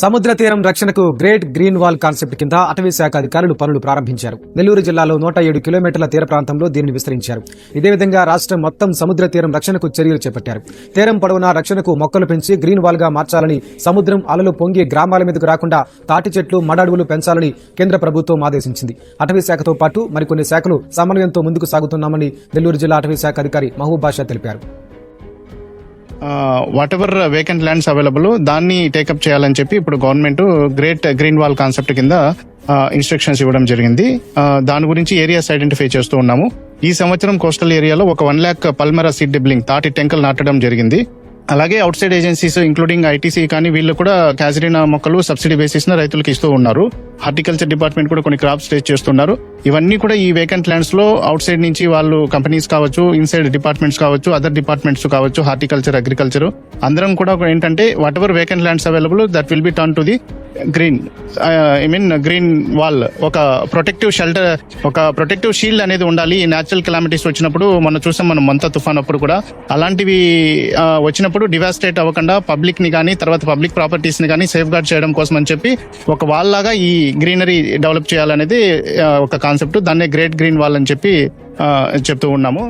సముద్ర తీరం రక్షణకు గ్రేట్ గ్రీన్ వాల్ కాన్సెప్ట్ కింద అటవీ శాఖ అధికారులు పనులు ప్రారంభించారు. నెల్లూరు జిల్లాలో నూట ఏడు కిలోమీటర్ల తీర ప్రాంతంలో దీనిని విస్తరించారు. ఇదే విధంగా రాష్ట్రం మొత్తం సముద్ర తీరం రక్షణకు చర్యలు చేపట్టారు. తీరం పొడవునా రక్షణకు మొక్కలు పెంచి గ్రీన్ వాల్గా మార్చాలని సముద్రం అలలు పొంగి గ్రామాల మీదకు రాకుండా తాటి చెట్లు మడడుగులు పెంచాలని కేంద్ర ప్రభుత్వం ఆదేశించింది. అటవీ శాఖతో పాటు మరికొన్ని శాఖలు సమన్వయంతో ముందుకు సాగుతున్నామని నెల్లూరు జిల్లా అటవీ శాఖ అధికారి మహబూబ్ బాషా తెలిపారు. Whatever vacant lands available దాన్ని టేకప్ చేయాలని చెప్పి ఇప్పుడు government great green wall concept కింద ఇన్స్ట్రక్షన్స్ ఇవ్వడం జరిగింది. దాని గురించి ఏరియాస్ ఐడెంటిఫై చేస్తూ ఉన్నాము. ఈ సంవత్సరం కోస్టల్ ఏరియాలో ఒక one lakh palmyra seed dibbling తాటి టెంకలు నాటడం జరిగింది. అలాగే outside agencies including ITC కానీ వీళ్ళు కూడా క్యాజరీనా మొక్కలు సబ్సిడీ బేసిస్ న రైతులకు ఇస్తూ ఉన్నారు. హార్టికల్చర్ డిపార్ట్మెంట్ కూడా కొన్ని క్రాప్స్ టేస్ట్ చేస్తున్నారు. ఇవన్నీ కూడా ఈ వేకెంట్ ల్యాండ్స్లో అవుట్ సైడ్ నుంచి వాళ్ళు కంపెనీస్ కావచ్చు ఇన్సైడ్ డిపార్ట్మెంట్స్ కావచ్చు అదర్ డిపార్ట్మెంట్స్ కావచ్చు హార్టికల్చర్ అగ్రికల్చర్ అందరం కూడా ఏంటంటే whatever vacant lands available that will be turn to the green I mean green wall ఒక ప్రొటెక్టివ్ షెల్టర్ ఒక ప్రొటెక్టివ్ షీల్డ్ అనేది ఉండాలి. ఈ న్యాచురల్ కెలామిటీస్ వచ్చినప్పుడు మనం చూసాం మనం మంత తుఫాన్ అప్పుడు కూడా. అలాంటివి వచ్చినప్పుడు డివాస్టేట్ అవ్వకుండా పబ్లిక్ని కానీ తర్వాత పబ్లిక్ ప్రాపర్టీస్ని కానీ సేఫ్ గార్డ్ చేయడం కోసం అని చెప్పి ఒక వాల్ లాగా ఈ గ్రీనరీ డెవలప్ చేయాలనేది ఒక కాన్సెప్ట్ దాన్నే గ్రేట్ గ్రీన్ వాల్ అని చెప్పి చెప్తూ ఉన్నాము.